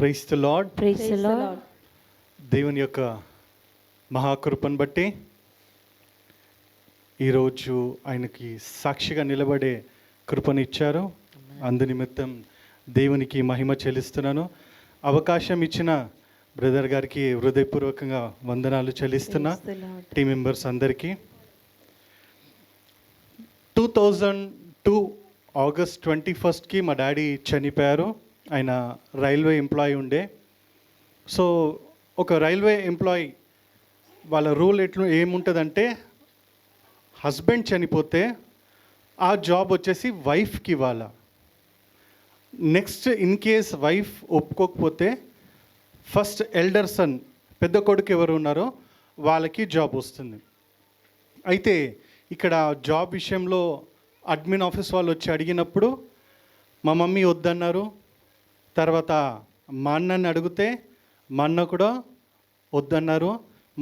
Praise the lord praise the lord దేవుని యొక్క మహాకృపను బట్టి ఈరోజు ఆయనకి సాక్షిగా నిలబడే కృపనిచ్చారు అందు నిమిత్తం దేవునికి మహిమ చెల్లిస్తున్నాను. అవకాశం ఇచ్చిన బ్రదర్ గారికి హృదయపూర్వకంగా వందనాలు చెల్లిస్తున్నా. టీం మెంబర్స్ అందరికీ. Two thousand two August twenty ఫస్ట్కి మా డాడీ చనిపోయారు. ఆయన రైల్వే ఎంప్లాయీ ఉండే. సో ఒక రైల్వే ఎంప్లాయీ వాళ్ళ రూల్ ఎట్లు ఏముంటుందంటే హస్బెండ్ చనిపోతే ఆ జాబ్ వచ్చేసి వైఫ్కి ఇవ్వాల. నెక్స్ట్ ఇన్ కేస్ వైఫ్ ఒప్పుకోకపోతే ఫస్ట్ ఎల్డర్ సన్ పెద్ద కొడుకు ఎవరు ఉన్నారో వాళ్ళకి జాబ్ వస్తుంది. అయితే ఇక్కడ జాబ్ విషయంలో అడ్మిన్ ఆఫీస్ వాళ్ళు వచ్చి అడిగినప్పుడు మా మమ్మీ వద్దన్నారు తర్వాత మా అన్నని అడిగితే మా అన్న కూడా వద్దన్నారు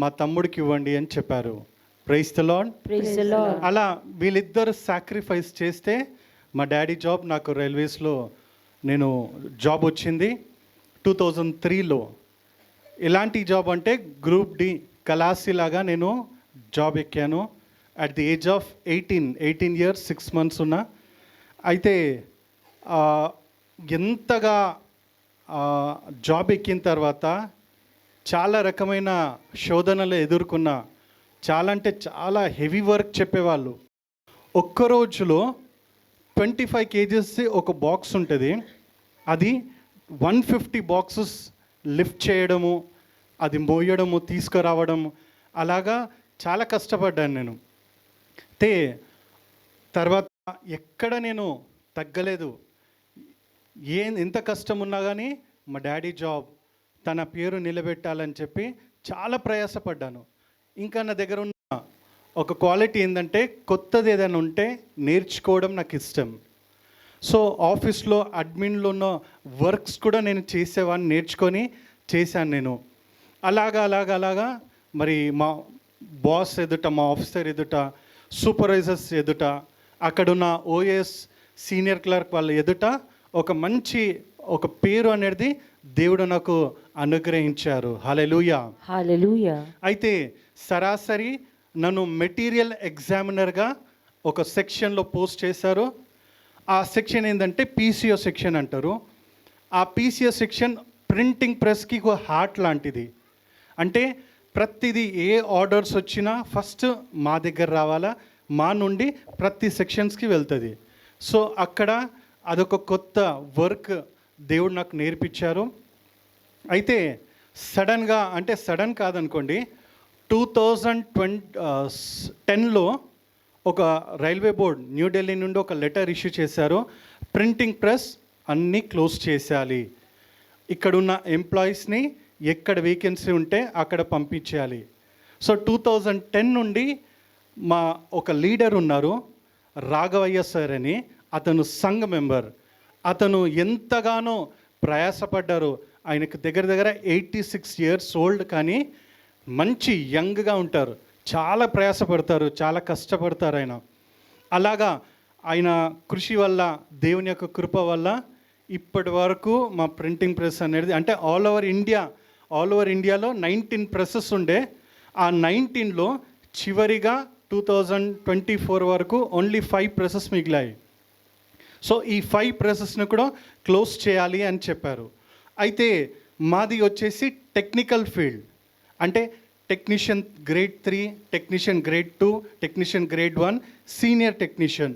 మా తమ్ముడికి ఇవ్వండి అని చెప్పారు. ప్రైస్ ద లాడ్ అలా వీళ్ళిద్దరు సాక్రిఫైస్ చేస్తే మా డాడీ జాబ్ నాకు రైల్వేస్లో నేను జాబ్ వచ్చింది. టూ థౌజండ్ త్రీలో ఎలాంటి జాబ్ అంటే గ్రూప్ డి కలాసి లాగా నేను జాబ్ ఎక్కాను. At the age of eighteen eighteen years six months ఉన్నా. అయితే ఎంతగా జాబ్ ఎక్కిన తర్వాత చాలా రకమైన శోధనలు ఎదుర్కొన్న చాలా అంటే చాలా హెవీ వర్క్ చెప్పేవాళ్ళు. ఒక్క రోజులో ట్వంటీ ఫైవ్ కేజెస్ ఒక బాక్స్ ఉంటుంది. అది వన్ ఫిఫ్టీ బాక్సెస్ లిఫ్ట్ చేయడము అది మోయడము తీసుకురావడము అలాగా చాలా కష్టపడ్డాను నేను. అయితే తర్వాత ఎక్కడ నేను తగ్గలేదు. ఏం ఎంత కష్టం ఉన్నా కానీ మా డాడీ జాబ్ తన పేరు నిలబెట్టాలని చెప్పి చాలా ప్రయాసపడ్డాను. ఇంకా నా దగ్గర ఉన్న ఒక క్వాలిటీ ఏంటంటే కొత్తది ఏదైనా ఉంటే నేర్చుకోవడం నాకు ఇష్టం. సో ఆఫీస్లో అడ్మిన్లో ఉన్న వర్క్స్ కూడా నేను చేసేవాడిని నేర్చుకొని చేశాను నేను. అలాగా అలాగా అలాగా మరి మా బాస్ ఎదుట మా ఆఫీసర్ ఎదుట సూపర్వైజర్స్ ఎదుట అక్కడున్న ఓఎస్ సీనియర్ క్లర్క్ వాళ్ళ ఎదుట ఒక మంచి ఒక పేరు అనేది దేవుడు నాకు అనుగ్రహించారు. హలెలూయా హల్లెలూయా అయితే సరాసరి నన్ను మెటీరియల్ ఎగ్జామినర్గా ఒక సెక్షన్లో పోస్ట్ చేశారు. ఆ సెక్షన్ ఏంటంటే పీసీఓ సెక్షన్ అంటారు. ఆ పీసీఓ సెక్షన్ ప్రింటింగ్ ప్రెస్కి ఒక హార్ట్ లాంటిది. అంటే ప్రతిదీ ఏ ఆర్డర్స్ వచ్చినా ఫస్ట్ మా దగ్గర రావాలా? మా నుండి ప్రతి సెక్షన్స్కి వెళ్తుంది. సో అక్కడ అదొక కొత్త వర్క్ దేవుడు నాకు నేర్పించారు. అయితే సడన్గా అంటే సడన్ కాదనుకోండి టూ థౌజండ్ ట్వంటీ టెన్లో ఒక రైల్వే బోర్డ్ న్యూఢిల్లీ నుండి ఒక లెటర్ ఇష్యూ చేశారు. ప్రింటింగ్ ప్రెస్ అన్నీ క్లోజ్ చేసేయాలి. ఇక్కడున్న ఎంప్లాయీస్ని ఎక్కడ వేకెన్సీ ఉంటే అక్కడ పంపించేయాలి. సో టూ థౌజండ్ టెన్ నుండి మా ఒక లీడర్ ఉన్నారు రాఘవయ్య సార్ అని. అతను సంఘ మెంబర్. అతను ఎంతగానో ప్రయాసపడ్డారు. ఆయనకు దగ్గర దగ్గర ఎయిటీ సిక్స్ ఇయర్స్ ఓల్డ్ కానీ మంచి యంగ్గా ఉంటారు. చాలా ప్రయాసపడతారు. చాలా కష్టపడతారు ఆయన. అలాగా ఆయన కృషి వల్ల దేవుని యొక్క కృప వల్ల ఇప్పటి వరకు మా ప్రింటింగ్ ప్రెస్ అనేది అంటే all over India all over ఇండియాలో నైన్టీన్ ప్రెసెస్ ఉండే. ఆ నైన్టీన్లో చివరిగా టూ థౌజండ్ ట్వంటీ ఫోర్ వరకు ఓన్లీ ఫైవ్ ప్రెసెస్ మిగిలాయి. సో ఈ ఫైవ్ ప్రెసెస్ను కూడా క్లోజ్ చేయాలి అని చెప్పారు. అయితే మాది వచ్చేసి టెక్నికల్ ఫీల్డ్ అంటే technician grade three technician grade two technician grade one senior technician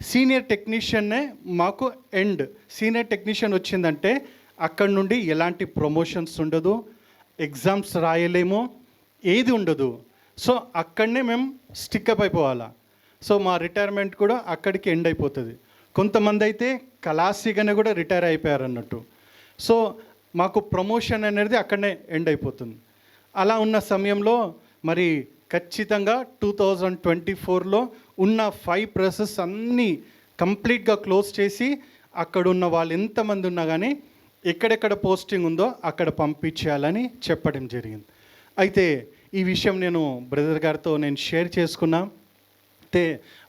senior టెక్నీషియన్నే మాకు ఎండ్ సీనియర్ టెక్నీషియన్ వచ్చిందంటే అక్కడ నుండి ఎలాంటి ప్రమోషన్స్ ఉండదు ఎగ్జామ్స్ రాయలేము ఏది ఉండదు. సో అక్కడనే మేము స్టిక్అప్ అయిపోవాలా. సో మా రిటైర్మెంట్ కూడా అక్కడికి ఎండ్ అయిపోతుంది. కొంతమంది అయితే కలాసిగానే కూడా రిటైర్ అయిపోయారు అన్నట్టు సో మాకు ప్రమోషన్ అనేది అక్కడనే ఎండ్ అయిపోతుంది. అలా ఉన్న సమయంలో మరి ఖచ్చితంగా టూ థౌజండ్ ట్వంటీ ఫోర్లో ఉన్న ఫైవ్ ప్రెసెస్ అన్నీ కంప్లీట్గా క్లోజ్ చేసి అక్కడ ఉన్న వాళ్ళు ఎంతమంది ఉన్నా కానీ ఎక్కడెక్కడ పోస్టింగ్ ఉందో అక్కడ పంపించేయాలని చెప్పడం జరిగింది. అయితే ఈ విషయం నేను బ్రదర్ గారితో నేను షేర్ చేసుకున్నా. అయితే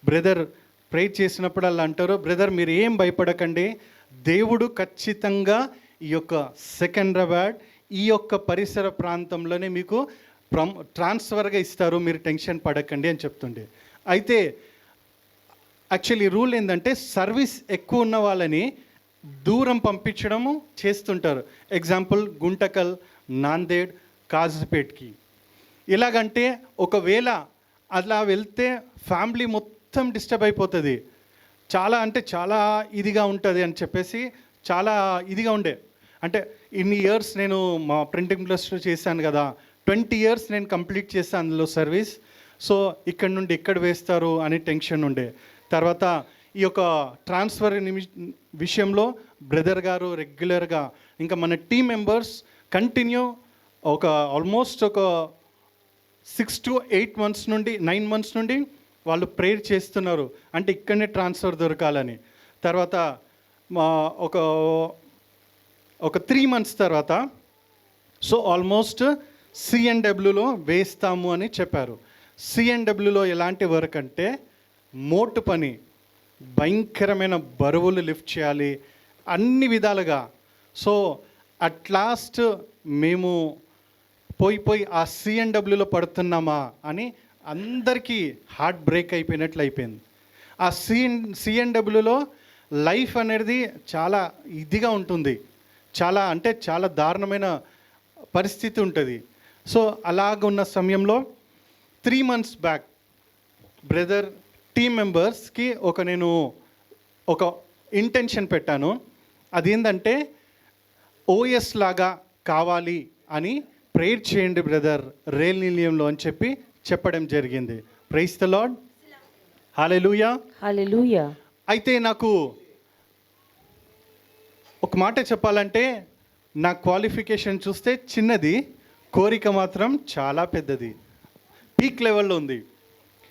బ్రదర్ ప్రే చేసినప్పుడు అలా అంటారు బ్రదర్ మీరు ఏం భయపడకండి. దేవుడు ఖచ్చితంగా ఈ యొక్క సెకండ్రాబాద్ ఈ యొక్క పరిసర ప్రాంతంలోనే మీకు ప్రమ్ ట్రాన్స్ఫర్గా ఇస్తారు. మీరు టెన్షన్ పడకండి అని చెప్తుండే. అయితే యాక్చువల్లీ రూల్ ఏంటంటే సర్వీస్ ఎక్కువ ఉన్న వాళ్ళని దూరం పంపించడము చేస్తుంటారు. ఎగ్జాంపుల్ గుంటకల్ నాందేడ్ కాజుపేట్కి. ఎలాగంటే ఒకవేళ అలా వెళ్తే ఫ్యామిలీ మొత్తం మొత్తం డిస్టర్బ్ అయిపోతుంది. చాలా అంటే చాలా ఇదిగా ఉంటుంది అని చెప్పేసి చాలా ఇదిగా ఉండే. అంటే ఇన్ని ఇయర్స్ నేను మా ప్రింటింగ్ ప్లస్లో చేశాను కదా ట్వంటీ ఇయర్స్ నేను కంప్లీట్ చేశాను అందులో సర్వీస్. సో ఇక్కడ నుండి ఎక్కడ వేస్తారు అనే టెన్షన్ ఉండే. తర్వాత ఈ యొక్క ట్రాన్స్ఫర్ విషయంలో బ్రదర్ గారు రెగ్యులర్గా ఇంకా మన టీం మెంబర్స్ కంటిన్యూ ఒక ఆల్మోస్ట్ ఒక సిక్స్ టు ఎయిట్ మంత్స్ నుండి నైన్ మంత్స్ నుండి వాళ్ళు ప్రేయర్ చేస్తున్నారు. అంటే ఇక్కడనే ట్రాన్స్ఫర్ దొరకాలని. తర్వాత మా ఒక ఒక త్రీ మంత్స్ తర్వాత సో ఆల్మోస్ట్ సిఎన్డబ్ల్యూలో వేస్తాము అని చెప్పారు. సిఎన్డబ్ల్యూలో ఎలాంటి వర్క్ అంటే మోటు పని భయంకరమైన బరువులు లిఫ్ట్ చేయాలి అన్ని విధాలుగా. సో అట్ లాస్ట్ మేము పోయి పోయి ఆ సిఎన్డబ్ల్యూలో పడుతున్నామా అని అందరికీ హార్ట్ బ్రేక్ అయిపోయినట్లు అయిపోయింది. ఆ సిఎన్ సిఎన్డబ్ల్యూలో లైఫ్ అనేది చాలా ఇదిగా ఉంటుంది. చాలా అంటే చాలా దారుణమైన పరిస్థితి ఉంటుంది. సో అలాగ ఉన్న సమయంలో three months back brother team మెంబర్స్కి ఒక నేను ఒక ఇంటెన్షన్ పెట్టాను. అదేంటంటే ఓఎస్ లాగా కావాలి అని ప్రేయర్ చేయండి బ్రదర్ రేల్ నిలయంలో అని చెప్పి చెప్పడం జరిగింది. Praise the lord hallelujah Hallelujah. అయితే నాకు ఒక మాట చెప్పాలంటే నా క్వాలిఫికేషన్ చూస్తే చిన్నది కోరిక మాత్రం చాలా పెద్దది. పీక్ లెవెల్లో ఉంది.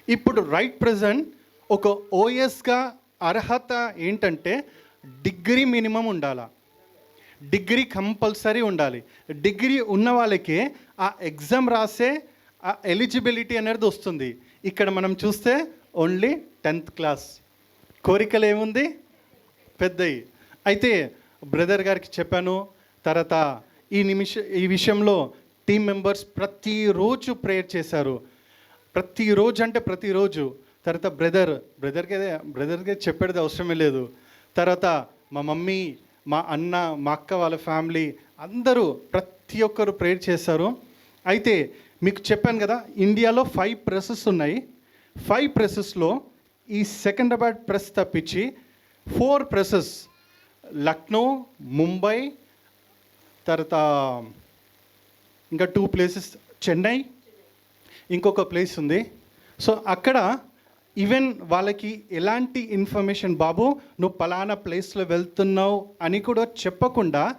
ఇప్పుడు రైట్ ప్రజెంట్ ఒక ఓఎస్గా అర్హత ఏంటంటే డిగ్రీ మినిమం ఉండాలా? డిగ్రీ కంపల్సరీ ఉండాలి. డిగ్రీ ఉన్న వాళ్ళకి ఆ ఎగ్జామ్ రాసే ఎలిజిబిలిటీ అనేది వస్తుంది. ఇక్కడ మనం చూస్తే ఓన్లీ టెన్త్ క్లాస్ కోరికలు ఏముంది? పెద్దయి. అయితే బ్రదర్ గారికి చెప్పాను తర్వాత ఈ నిమిష ఈ విషయంలో టీం మెంబర్స్ ప్రతిరోజు ప్రేయర్ చేశారు. ప్రతిరోజు అంటే ప్రతిరోజు. తర్వాత బ్రదర్ బ్రదర్కి బ్రదర్కి చెప్పేది అవసరమే లేదు. తర్వాత మా మమ్మీ మా అన్న మా అక్క వాళ్ళ ఫ్యామిలీ అందరూ ప్రతి ఒక్కరు ప్రేయర్ చేశారు. అయితే మీకు చెప్పాను కదా ఇండియాలో ఫైవ్ ప్రెసెస్ ఉన్నాయి. ఫైవ్ ప్రెసెస్లో ఈ సెకండ్రాబాద్ ప్రెస్ తప్పించి ఫోర్ ప్రెసెస్ లక్నో ముంబై తర్వాత ఇంకా టూ ప్లేసెస్ చెన్నై ఇంకొక ప్లేస్ ఉంది. సో అక్కడ ఈవెన్ వాళ్ళకి ఎలాంటి ఇన్ఫర్మేషన్ బాబు నువ్వు పలానా ప్లేస్లో వెళ్తున్నావు అని కూడా చెప్పకుండా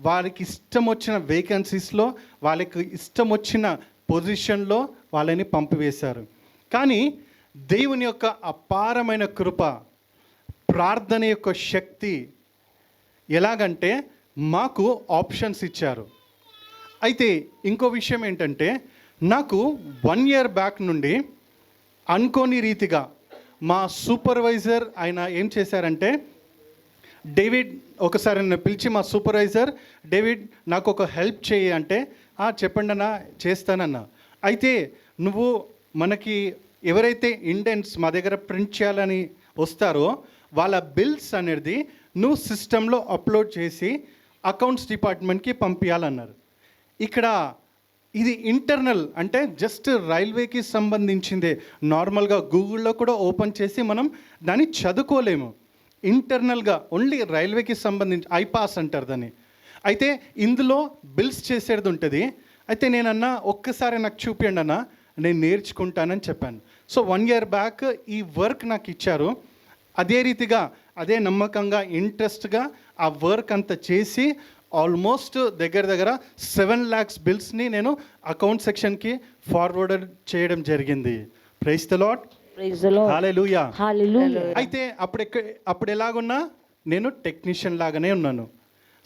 వారికి ఇష్టం వచ్చిన వేకెన్సీస్లో వాళ్ళకి ఇష్టం వచ్చిన పొజిషన్లో వాళ్ళని పంపివేశారు. కానీ దేవుని యొక్క అపారమైన కృప ప్రార్థన యొక్క శక్తి ఎలాగంటే మాకు ఆప్షన్స్ ఇచ్చారు. అయితే ఇంకో విషయం ఏంటంటే నాకు వన్ ఇయర్ బ్యాక్ నుండి అనుకోని రీతిగా మా సూపర్వైజర్ ఆయన ఏం చేశారంటే డేవిడ్ ఒకసారి నన్ను పిలిచి మా సూపర్వైజర్ డేవిడ్ నాకు ఒక హెల్ప్ చేయి అంటే చెప్పండి అన్న చేస్తానన్న. అయితే నువ్వు మనకి ఎవరైతే ఇండెన్స్ మా దగ్గర ప్రింట్ చేయాలని వస్తారో వాళ్ళ బిల్స్ అనేది నువ్వు సిస్టంలో అప్లోడ్ చేసి అకౌంట్స్ డిపార్ట్మెంట్కి పంపించాలన్నారు ఇక్కడ ఇది ఇంటర్నల్ అంటే జస్ట్ రైల్వేకి సంబంధించిందే. నార్మల్గా గూగుల్లో కూడా ఓపెన్ చేసి మనం దాన్ని చదువుకోలేము. ఇంటర్నల్గా ఓన్లీ రైల్వేకి సంబంధించి ఐపాస్ అంటారు దాన్ని. అయితే ఇందులో బిల్స్ చేసేది ఉంటుంది. అయితే నేనన్నా ఒక్కసారి నాకు చూపించండి అన్న నేను నేర్చుకుంటానని చెప్పాను. సో వన్ ఇయర్ బ్యాక్ ఈ వర్క్ నాకు ఇచ్చారు. అదే రీతిగా అదే నమ్మకంగా ఇంట్రెస్ట్గా ఆ వర్క్ అంతా చేసి ఆల్మోస్ట్ దగ్గర దగ్గర సెవెన్ ల్యాక్స్ బిల్స్ని నేను అకౌంట్ సెక్షన్కి ఫార్వర్డ్ చేయడం జరిగింది. Praise the lord. అయితే అప్పుడు అప్పుడు ఎలాగున్నా నేను టెక్నీషియన్ లాగానే ఉన్నాను.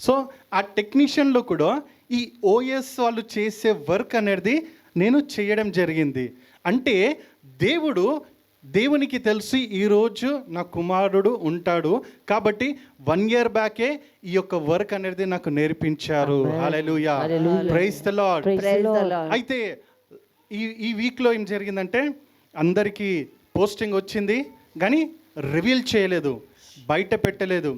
సో ఆ టెక్నీషియన్లో కూడా ఈ ఓఎస్ వాళ్ళు చేసే వర్క్ అనేది నేను చేయడం జరిగింది. అంటే దేవుడు దేవునికి తెలిసి ఈరోజు నా కుమారుడు ఉంటాడు. కాబట్టి వన్ ఇయర్ బ్యాకే ఈ యొక్క వర్క్ అనేది నాకు నేర్పించారు. Praise the lord Praise the Praise the Lord. Lord. అయితే ఈ ఈ వీక్లో ఏం జరిగిందంటే అందరికీ పోస్టింగ్ వచ్చింది. కానీ రివీల్ చేయలేదు. బయట పెట్టలేదు.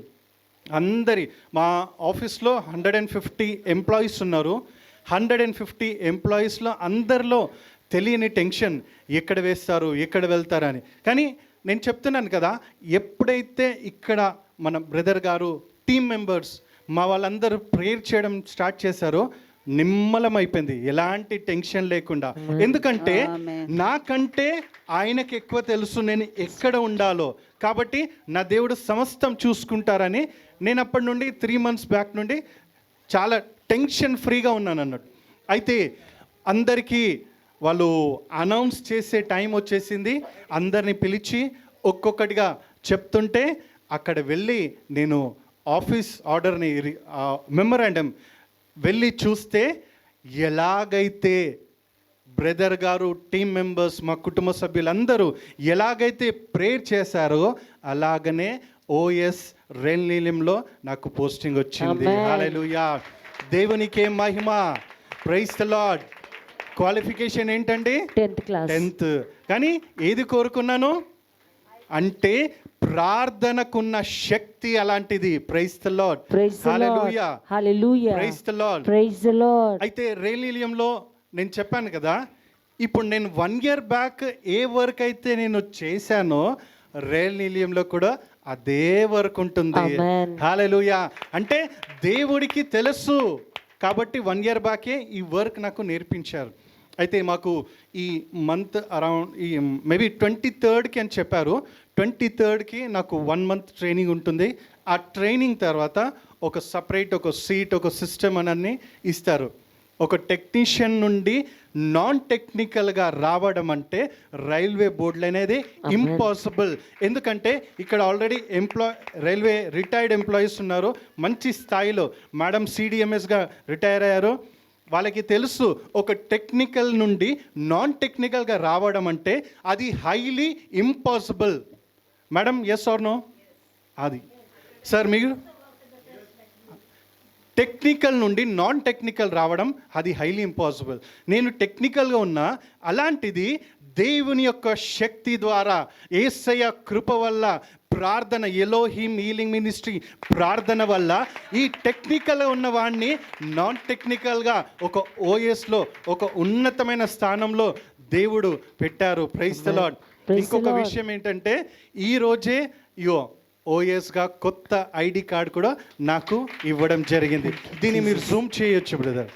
అందరి మా ఆఫీస్లో హండ్రెడ్ అండ్ ఫిఫ్టీ ఎంప్లాయీస్ ఉన్నారు. హండ్రెడ్ అండ్ ఫిఫ్టీ ఎంప్లాయీస్లో అందరిలో తెలియని టెన్షన్ ఎక్కడ వేస్తారు ఎక్కడ వెళ్తారని కానీ నేను చెప్తున్నాను కదా ఎప్పుడైతే ఇక్కడ మన బ్రదర్ గారు టీం మెంబర్స్ మా వాళ్ళందరూ ప్రేయర్ చేయడం స్టార్ట్ చేశారో నిమ్మలం అయిపోయింది ఎలాంటి టెన్షన్ లేకుండా. ఎందుకంటే Amen. నాకంటే ఆయనకి ఎక్కువ తెలుసు నేను ఎక్కడ ఉండాలో. కాబట్టి నా దేవుడు సమస్తం చూసుకుంటారని నేను అప్పటి నుండి త్రీ మంత్స్ బ్యాక్ నుండి చాలా టెన్షన్ ఫ్రీగా ఉన్నాను అన్నట్టు. అయితే అందరికీ వాళ్ళు అనౌన్స్ చేసే టైం వచ్చేసింది. అందరిని పిలిచి ఒక్కొక్కటిగా చెప్తుంటే అక్కడ వెళ్ళి నేను ఆఫీస్ ఆర్డర్ని మెమరాండం వెళ్ళి చూస్తే ఎలాగైతే బ్రదర్ గారు టీం మెంబర్స్ మా కుటుంబ సభ్యులందరూ ఎలాగైతే ప్రేయర్ చేశారో అలాగనే ఓఎస్ రెల్నీలింలో నాకు పోస్టింగ్ వచ్చింది. హల్లెలూయా దేవునికే మహిమ? ప్రైస్ ద లార్డ్ క్వాలిఫికేషన్ ఏంటండి? టెన్త్ క్లాస్ టెన్త్ కానీ ఏది కోరుకున్నాను? అంటే ప్రార్థనకున్న శక్తి అలాంటిది. Praise the lord hallelujah hallelujah praise the lord praise the lord అయితే రేలీలియంలో నేను చెప్పాను కదా ఇప్పుడు నేను వన్ ఇయర్ బ్యాక్ ఏ వర్క్ అయితే నేను చేశానో రేలీలియంలో కూడా అదే వర్క్ ఉంటుంది. హాలెలూయా అంటే దేవుడికి తెలుసు. కాబట్టి వన్ ఇయర్ బ్యాకే ఈ వర్క్ నాకు నేర్పించారు. అయితే మాకు ఈ మంత్ అరౌండ్ ఈ మేబీ ట్వంటీ థర్డ్కి అని చెప్పారు. ట్వంటీ థర్డ్కి నాకు వన్ మంత్ ట్రైనింగ్ ఉంటుంది. ఆ ట్రైనింగ్ తర్వాత ఒక సపరేట్ ఒక సీట్ ఒక సిస్టమ్ అని ఇస్తారు. ఒక టెక్నీషియన్ నుండి నాన్ టెక్నికల్గా రావడం అంటే రైల్వే బోర్డులు అనేది ఇంపాసిబుల్ ఎందుకంటే ఇక్కడ already employ railway retired employees ఉన్నారు. మంచి స్థాయిలో మేడం సిడిఎంఎస్గా రిటైర్ అయ్యారు. వాళ్ళకి తెలుసు ఒక టెక్నికల్ నుండి నాన్ టెక్నికల్గా రావడం అంటే అది highly impossible madam yes or no అది సార్ మీరు? టెక్నికల్ నుండి నాన్ టెక్నికల్ రావడం అది హైలీ ఇంపాసిబుల్ నేను టెక్నికల్గా ఉన్నా అలాంటిది దేవుని యొక్క శక్తి ద్వారా ఏసయ్య కృప వల్ల ప్రార్థన ఎలోహిమ్ హీలింగ్ మినిస్ట్రీ ప్రార్థన వల్ల ఈ టెక్నికల్గా ఉన్న వాడిని నాన్ టెక్నికల్గా ఒక ఓఎస్లో ఒక ఉన్నతమైన స్థానంలో దేవుడు పెట్టారు. ప్రైస్ ద లాడ్ ఇంకొక. విషయం ఏంటంటే ఈ రోజే యో ఓఎస్గా కొత్త ఐడి కార్డ్ కూడా నాకు ఇవ్వడం జరిగింది. దీన్ని మీరు జూమ్ చేయొచ్చు brother.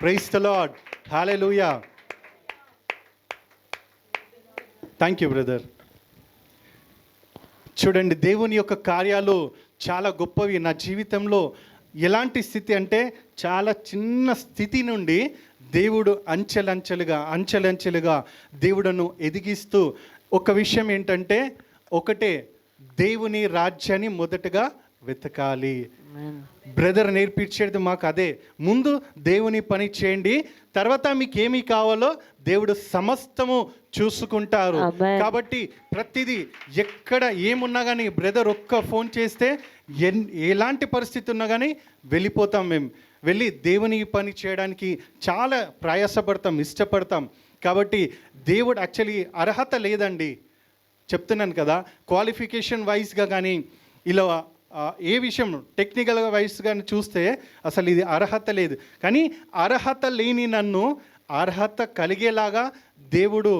Praise the lord hallelujah. Thank you brother. చూడండి దేవుని యొక్క కార్యాలు చాలా గొప్పవి. నా జీవితంలో ఎలాంటి స్థితి అంటే చాలా చిన్న స్థితి నుండి దేవుడు అంచెలంచెలుగా అంచెలంచెలుగా దేవుడను ఎదిగిస్తూ ఒక విషయం ఏంటంటే ఒకటే దేవుని రాజ్యాన్ని మొదటగా వెతకాలి. బ్రదర్ నేర్పించేది మాకు అదే. ముందు దేవుని పని చేయండి తర్వాత మీకు ఏమి కావాలో దేవుడు సమస్తము చూసుకుంటారు. కాబట్టి ప్రతిదీ ఎక్కడ ఏమున్నా కానీ బ్రదర్ ఒక్క ఫోన్ చేస్తే ఎన్ ఎలాంటి పరిస్థితి ఉన్నా కానీ వెళ్ళిపోతాం మేము వెళ్ళి దేవుని పని చేయడానికి చాలా ప్రయాసపడతాం ఇష్టపడతాం. కాబట్టి దేవుడు యాక్చువల్లీ అర్హత లేదండి. చెప్తున్నాను కదా క్వాలిఫికేషన్ వైజ్గా కానీ ఇలా ఏ విషయం టెక్నికల్ వైజ్ కానీ చూస్తే అసలు ఇది అర్హత లేదు కానీ అర్హత లేని నన్ను అర్హత కలిగేలాగా దేవుడు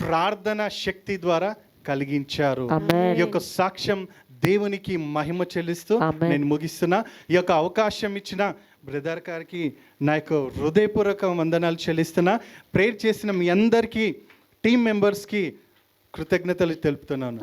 ప్రార్థన శక్తి ద్వారా కలిగించారు. ఈ యొక్క సాక్ష్యం దేవునికి మహిమ చెల్లిస్తూ. నేను ముగిస్తున్నా ఈ యొక్క అవకాశం ఇచ్చిన బ్రదర్ గారికి నా యొక్క హృదయపూర్వక వందనాలు చెల్లిస్తున్నా ప్రేయర్ చేసిన మీ అందరికీ టీం మెంబర్స్కి కృతజ్ఞతలు తెలుపుతున్నాను.